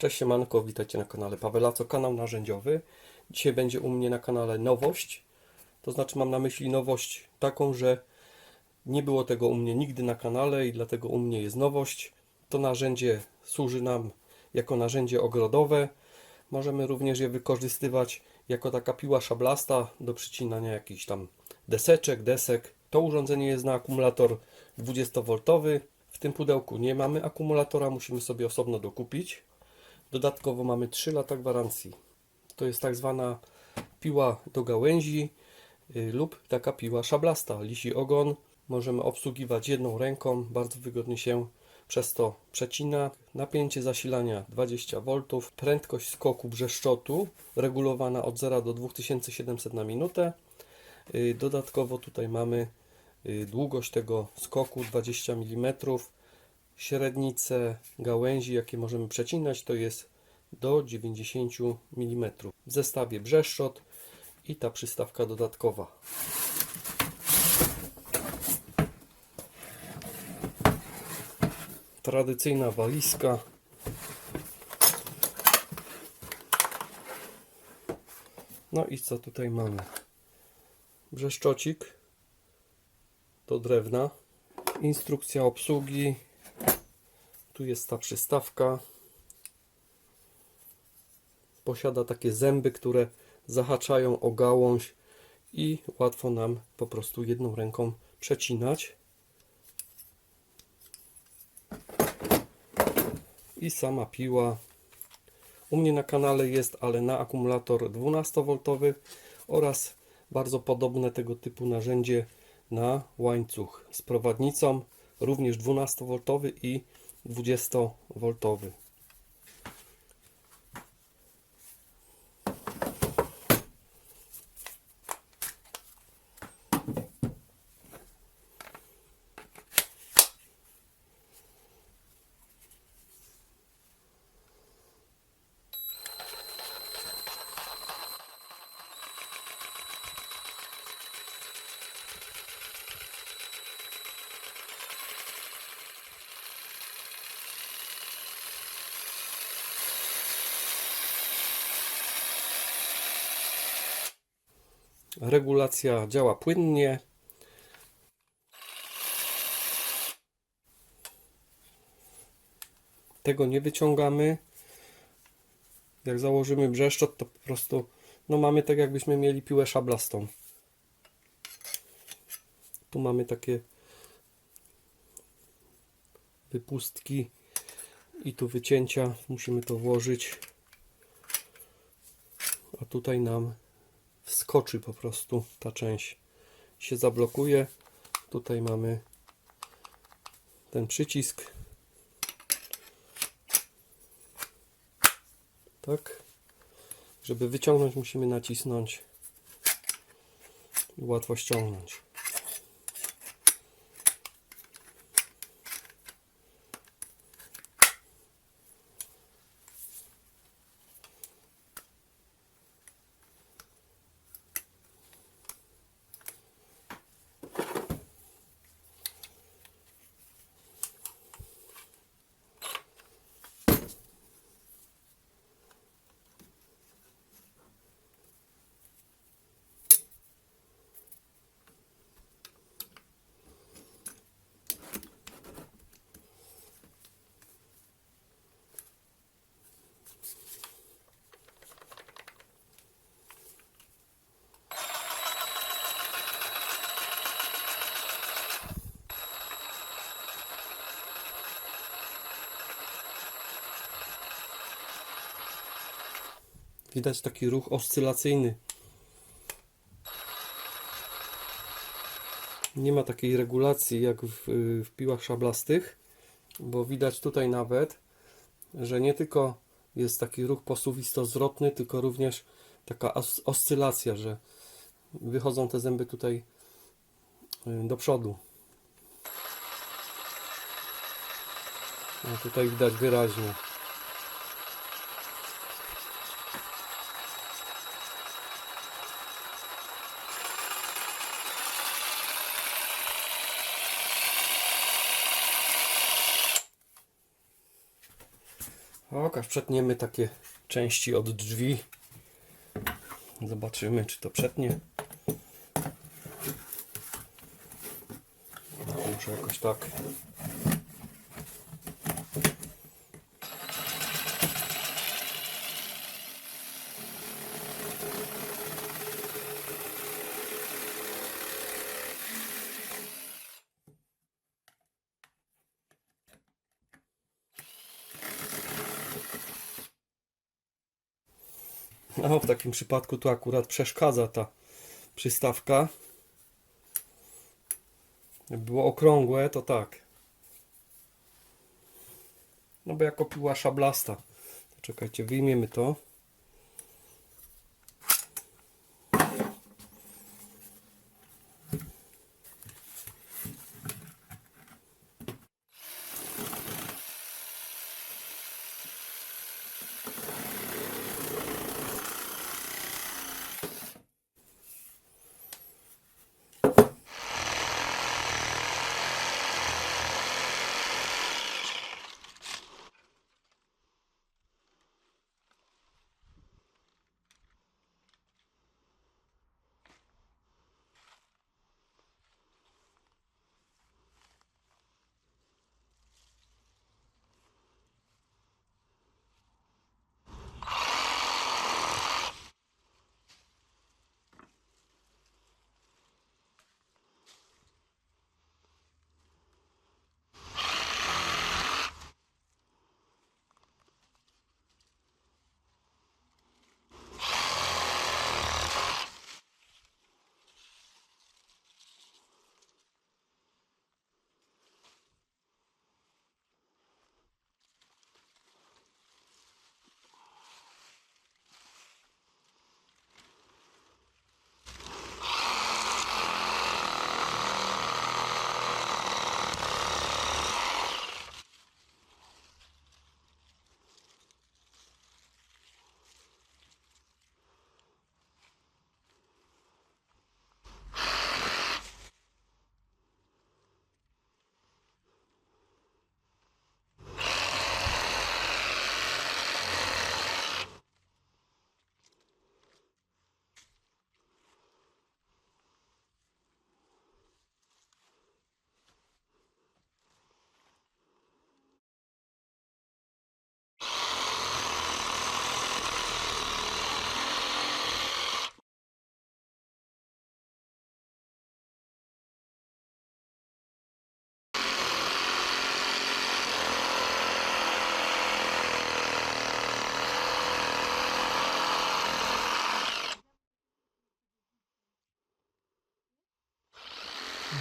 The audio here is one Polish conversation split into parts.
Cześć siemanko, witajcie na kanale Pawelaco, kanał narzędziowy. Dzisiaj będzie u mnie na kanale nowość. To znaczy mam na myśli nowość taką, że nie było tego u mnie nigdy na kanale i dlatego u mnie jest nowość. To narzędzie służy nam jako narzędzie ogrodowe. Możemy również je wykorzystywać jako taka piła szablasta do przycinania jakichś tam deseczek, desek. To urządzenie jest na akumulator 20V. W tym pudełku nie mamy akumulatora, musimy sobie osobno dokupić. Dodatkowo mamy 3 lata gwarancji. To jest tak zwana piła do gałęzi y, lub taka piła szablasta. Lisi ogon. Możemy obsługiwać jedną ręką, bardzo wygodnie się przez to przecina. Napięcie zasilania 20V, prędkość skoku brzeszczotu regulowana od 0 do 2700 na minutę. Y, Dodatkowo tutaj mamy y, długość tego skoku 20 mm. Średnice gałęzi, jakie możemy przecinać, to jest do 90 mm. W zestawie brzeszczot i ta przystawka dodatkowa. Tradycyjna walizka. No i co tutaj mamy? Brzeszczocik do drewna. Instrukcja obsługi. Tu jest ta przystawka. Posiada takie zęby, które zahaczają o gałąź i łatwo nam po prostu jedną ręką przecinać. I sama piła. U mnie na kanale jest, ale na akumulator 12V oraz bardzo podobne tego typu narzędzie na łańcuch z prowadnicą, również 12V i 20V. Regulacja działa płynnie. Tego nie wyciągamy. Jak założymy brzeszczot, to po prostu no mamy tak jakbyśmy mieli piłę szablastą. Tu mamy takie wypustki i tu wycięcia. Musimy to włożyć. A tutaj nam wskoczy po prostu ta część się zablokuje. Tutaj mamy ten przycisk. Tak. Żeby wyciągnąć musimy nacisnąć i łatwo ściągnąć widać taki ruch oscylacyjny. Nie ma takiej regulacji jak w, w piłach szablastych bo widać tutaj nawet że nie tylko jest taki ruch posuwisto-zwrotny tylko również taka os oscylacja, że wychodzą te zęby tutaj y, do przodu. No, tutaj widać wyraźnie Okaż, przetniemy takie części od drzwi. Zobaczymy, czy to przetnie. Muszę jakoś tak. No, w takim przypadku tu akurat przeszkadza ta przystawka. Jakby było okrągłe, to tak. No bo jako piła szablasta. Czekajcie, wyjmiemy to.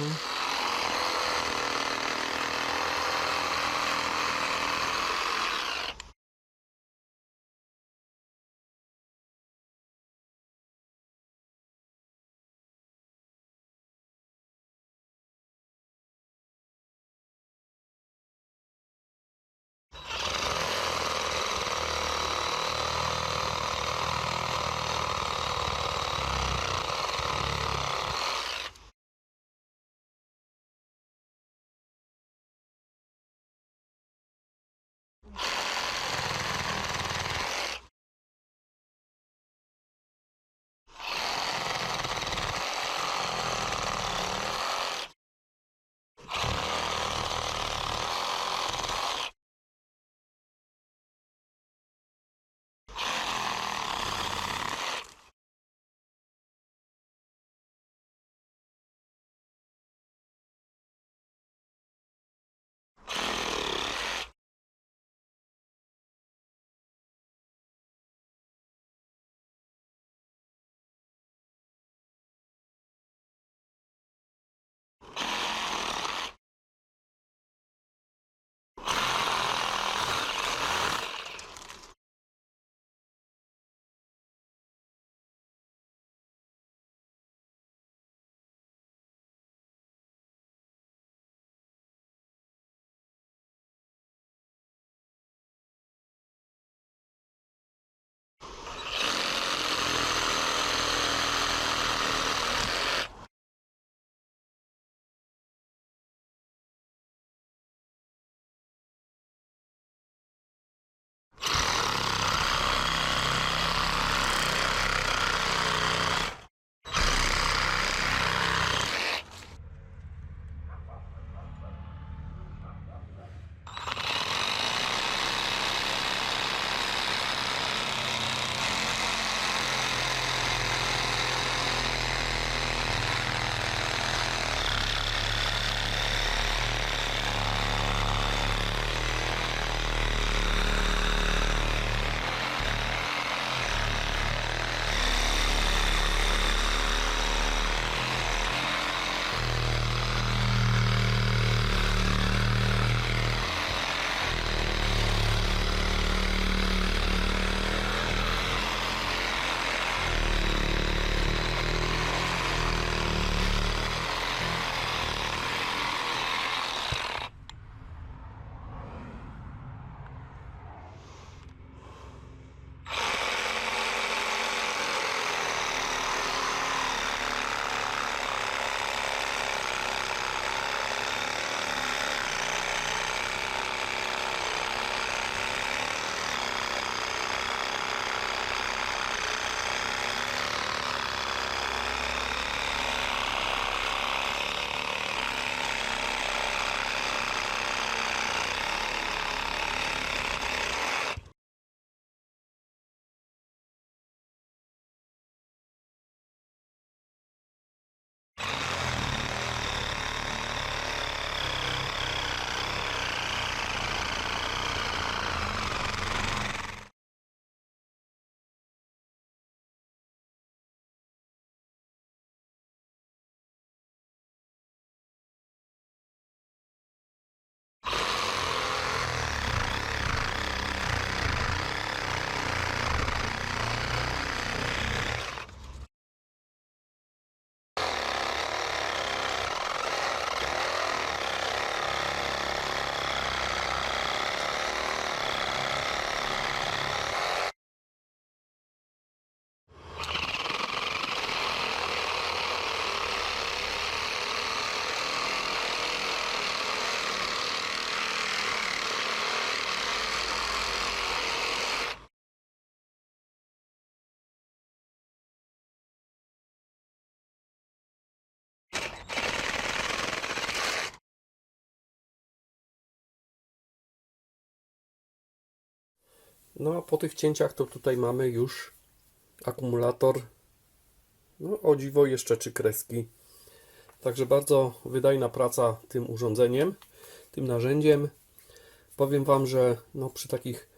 Mm-hmm. No a po tych cięciach to tutaj mamy już akumulator. No o dziwo jeszcze trzy kreski. Także bardzo wydajna praca tym urządzeniem, tym narzędziem. Powiem Wam, że no przy takich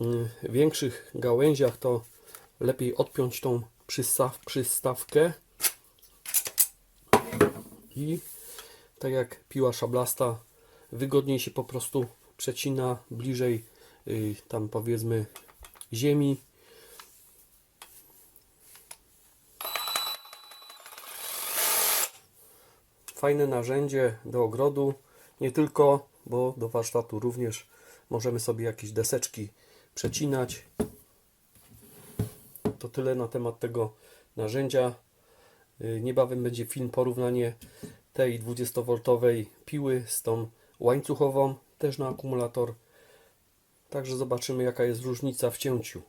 mm, większych gałęziach to lepiej odpiąć tą przystaw, przystawkę i tak jak piła szablasta wygodniej się po prostu przecina bliżej tam powiedzmy ziemi fajne narzędzie do ogrodu nie tylko, bo do warsztatu również możemy sobie jakieś deseczki przecinać to tyle na temat tego narzędzia Y, Niebawem będzie film porównanie tej 20V piły z tą łańcuchową, też na akumulator. Także zobaczymy jaka jest różnica w cięciu.